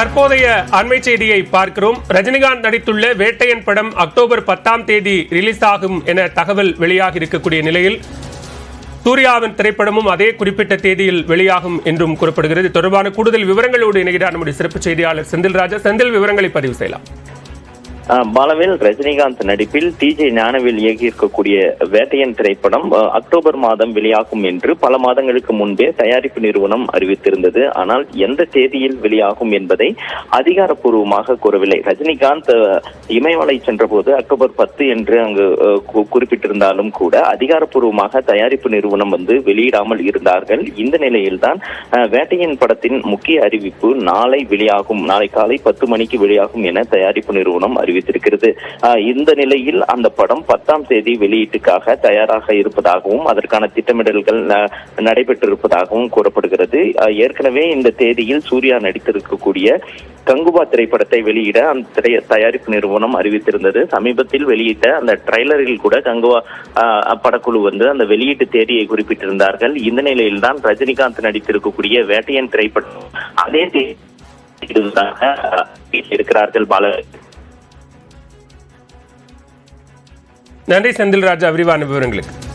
தற்போதைய அண்மை செய்தியை பார்க்கிறோம். ரஜினிகாந்த் நடித்துள்ள வேட்டையன் படம் அக்டோபர் பத்தாம் தேதி ரிலீஸ் ஆகும் என தகவல் வெளியாகி இருக்கக்கூடிய நிலையில் சூர்யாவின் திரைப்படமும் அதே குறிப்பிட்ட தேதியில் வெளியாகும் என்றும் கூறப்படுகிறது. தொடர்பான கூடுதல் விவரங்களோடு இணைகிறார் நம்முடைய சிறப்பு செய்தியாளர் செந்தில் ராஜா செந்தில் விவரங்களை பதிவு செய்யலாம். பாலவேல் ரஜினிகாந்த் நடிப்பில் டிஜே ஞானவேல் இயக்கியிருக்கக்கூடிய வேட்டையன் திரைப்படம் அக்டோபர் மாதம் வெளியாகும் என்று பல மாதங்களுக்கு முன்பே தயாரிப்பு நிறுவனம் அறிவித்திருந்தது. ஆனால் எந்த தேதியில் வெளியாகும் என்பதை அதிகாரப்பூர்வமாக கூறவில்லை. ரஜினிகாந்த் இமயமலை சென்றபோது அக்டோபர் பத்து என்று அங்கு குறிப்பிட்டிருந்தாலும் கூட அதிகாரப்பூர்வமாக தயாரிப்பு நிறுவனம் வந்து வெளியிடாமல் இருந்தார்கள். இந்த நிலையில்தான் வேட்டையன் படத்தின் முக்கிய அறிவிப்பு நாளை வெளியாகும் நாளை காலை பத்து மணிக்கு வெளியாகும் என தயாரிப்பு நிறுவனம் அறிவித்திருக்கிறது தெரிவித்திருக்கிறது. இந்த நிலையில் அந்த படம் பத்தாம் தேதி வெளியீட்டுக்காக தயாராக இருப்பதாகவும் அதற்கான திட்டமிடல்கள் நடைபெற்றிருப்பதாகவும் கூறப்படுகிறது. ஏற்கனவே இந்த தேதியில் சூர்யா நடித்திருக்கக்கூடிய கங்குபா திரைப்படத்தை வெளியிட அந்த திரை தயாரிப்பு நிறுவனம் அறிவித்திருந்தது. சமீபத்தில் வெளியிட்ட அந்த ட்ரைலரில் கூட கங்குவா படக்குழு வந்து அந்த வெளியீட்டு தேதியை குறிப்பிட்டிருந்தார்கள். இந்த நிலையில் தான் ரஜினிகாந்த் நடித்திருக்கக்கூடிய வேட்டையன் திரைப்படம் அதே தேதி இருக்கிறார்கள் பால நன்றி செந்தில் ராஜா விரிவான விவரங்களுக்கு.